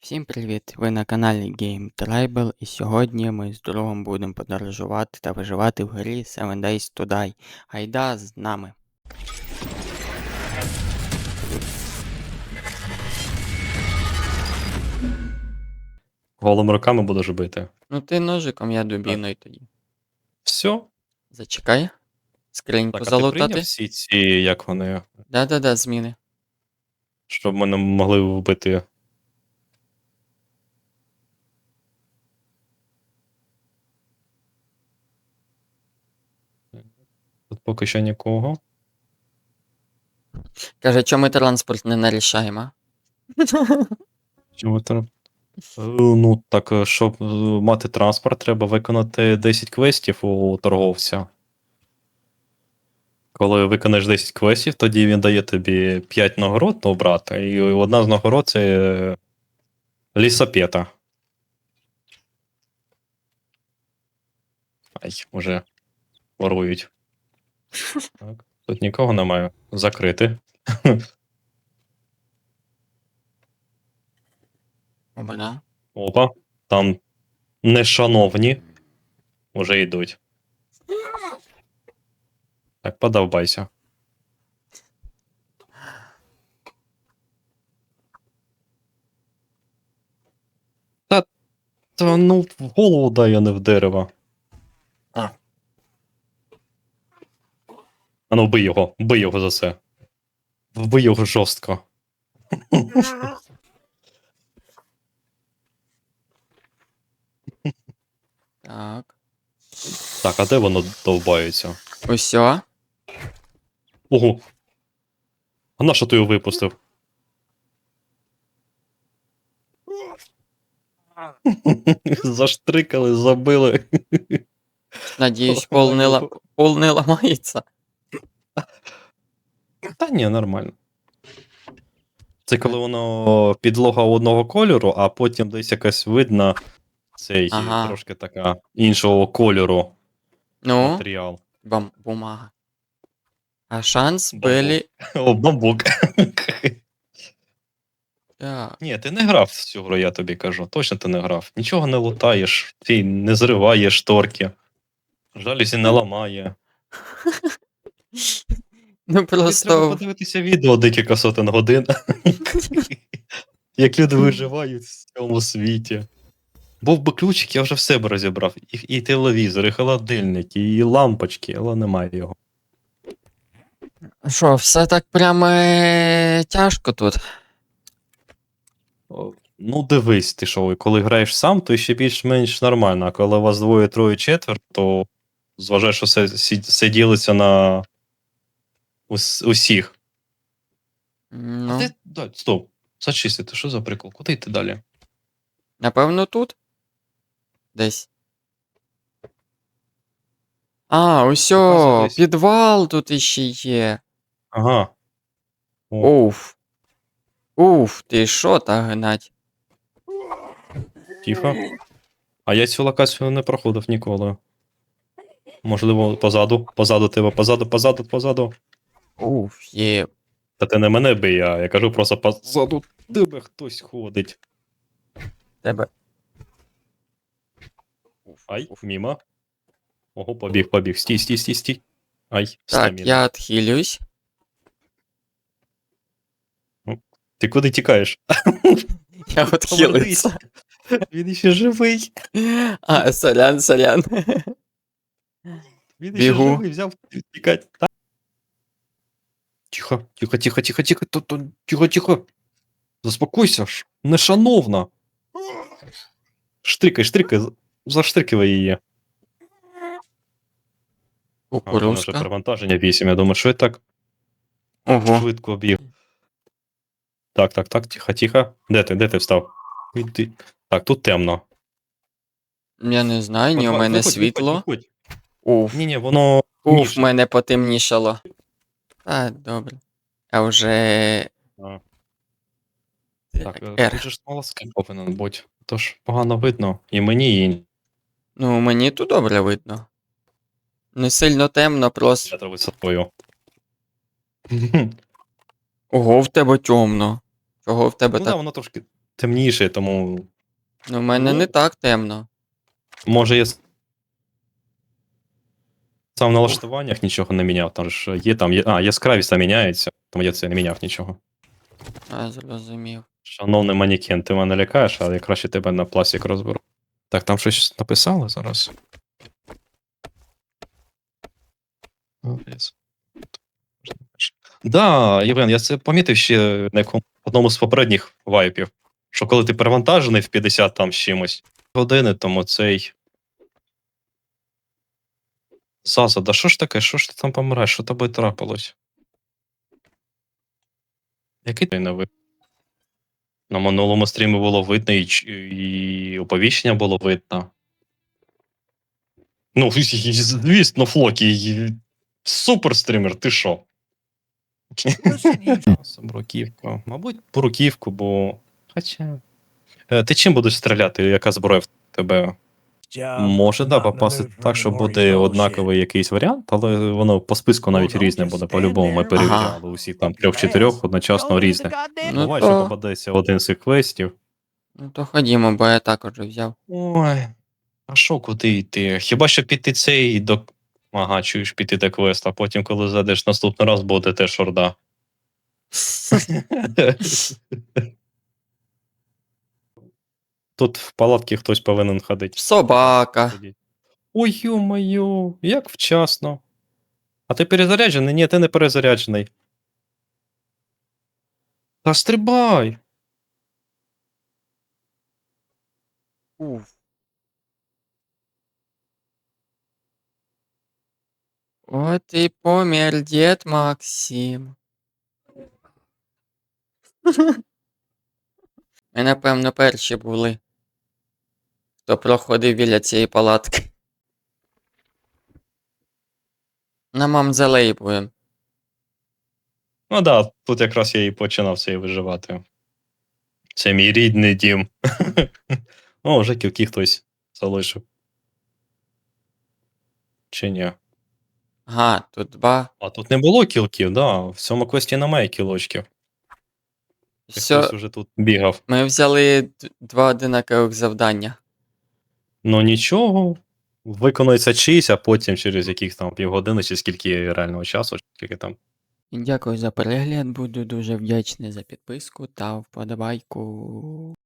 Всім привіт! Ви на каналі Game Tribal і сьогодні ми з другом будемо подорожувати та виживати в грі Seven Days to Die. Гайда з нами! Голими руками будеш бити. Ну ти ножиком, я дубіною тоді. Все. Зачекай. Скриньку Так, а ти залутати. всі ці, як вони, Да-да-да, зміни. щоб мене могли вбити. Поки що нікого. Каже, чому ми транспорт не нарішаємо? Чому? Е, Ну, так, е, щоб е, мати транспорт, треба виконати 10 квестів у торговця. Коли виконаєш 10 квестів, тоді він дає тобі 5 нагород обрати, і одна з нагород це е, лісопета. Ай, уже ворують. Так, тут нікого немає. Закрити. Обра. Опа, там нешановні уже йдуть. Так, подавайся. Та, та ну в голову дай, а не в дерево. А ну вбий його, вбий його за це. Вбий його жорстко. Так. Так, а де воно довбається? Усьо. Ого. А на що ти його випустив? Заштрикали, забили. Надіюсь, пол не, ла... пол не ламається. Та ні, нормально. Це коли воно підлога одного кольору, а потім десь якась видна цей Ага. трошки така іншого кольору Ну, матеріал. бам... бумага. А шанс Бамбук. были... О, бамбук. Так. Ні, ти не грав в цю гру, я тобі кажу. Точно ти не грав. Нічого не лутаєш, ти не зриваєш шторки. Жалюзі не ламає. Ну треба просто... подивитися відео декілька сотень годин. Як люди виживають в цьому світі. Був би ключик, я вже все б розібрав. І, і телевізор, і холодильник, і лампочки, але немає його. Що, все так прямо е, тяжко тут. О, Ну, дивись, ти що, коли граєш сам, то ще більш-менш нормально, а коли вас двоє, троє, четвер, то зважаєш, що все, всі- все ділиться на ус, усіх. Ну, А ти, да, стоп, зачистити, що за прикол? Куди йти далі? напевно, тут. Десь. А, усьо, Показуй десь. підвал тут іще є. Ага. О. Уф. Уф, ти що так гнать? Тихо. А я цю локацію не проходив ніколи. Можливо, позаду, позаду тебе, позаду, позаду, позаду. Уф, є. Та ти не мене бий, а я кажу просто позаду тебе хтось ходить. Тебе. Уф, Ай, уф. мімо. Ого, побіг, побіг. Стій, стій, стій, стій. Ай, Так, стаміна. я відхилюсь. Ти куди тікаєш? Я відхилився. Він ще живий. А, сорян, сорян. Він Бігу. живий, взяв тікати. Тихо, тихо, тихо, тихо, тихо, тихо, тихо. Заспокойся ж, нешановна. Штрикай, штрикай, заштрикивай її. А, у мене вже перевантаження 8, я думаю, що я так Ого. швидко біг. Так, так, так, тихо, тихо. Де ти, де ти встав? Іди. Так, тут темно. Я не знаю, ні у мене світло. Уф. Ні, ні, воно. Уф, ніж. мене потемнішало. А, добре. А вже. А. Так, е, тут же ж смолоскип повинен бути. Тож погано видно. І мені, і Ну, мені тут добре видно. Не сильно темно, просто. я висотою. Ого, в тебе темно. Чого в тебе Ну так так, воно трошки темніше, тому Ну, в мене Ну. не так темно. може я с- сам в налаштуваннях нічого не міняв. Там ж є там, є, а, яскравість там міняється, тому я це не міняв нічого. А, зрозумів. Шановний манікен, ти мене лякаєш, але я краще тебе на пластик розберу. Так, там щось написали зараз. Да, Євген, я це помітив ще на якому одному з попередніх вайпів. Що коли ти перевантажений в 50 там з чимось години, тому цей. Заза, да що ж таке? Що ж ти там помираєш? Що тобі трапилось? Який ти новий? На минулому стрімі було видно і, і оповіщення було видно. Ну, звісно, Флокі, супер стрімер, ти що? Бруківку. Мабуть, бруківку, бо. Хоча. Е, Ти чим будеш стріляти? Яка зброя в тебе? Може, да, попасти так, що буде однаковий якийсь варіант, але воно по списку навіть різне буде. По-любому ми перевіряли усіх там трьох-чотирьох одночасно різне. Ну, Буває, то- що попадеться один з цих квестів. Ну то ходімо, бо я також взяв. Ой, а що куди йти? Хіба що піти цей до. Ага, чуєш піти до квест, а потім, коли зайдеш наступний раз, буде теж орда. Тут в палатки хтось повинен ходити. Собака. Ой, ё-моё, як вчасно. А ти перезаряджений? Ні, ти не перезаряджений. Та стрибай! Уф. От і помер дід Максим. Ми, напевно, перші були. Хто проходив біля цієї палатки. На мамзелей будем. Ну да, тут якраз я і починав цей виживати. Це мій рідний дім. О, вже кілки хтось залишив. Чи ні? Ага, тут два. А тут не було кілків, да. В цьому квесті немає кілочків. Все, Хтось уже тут бігав. ми взяли два одинакових завдання. Ну нічого. Виконується чийсь, а потім через яких там півгодини чи скільки реального часу, скільки там. Дякую за перегляд, буду дуже вдячний за підписку та вподобайку.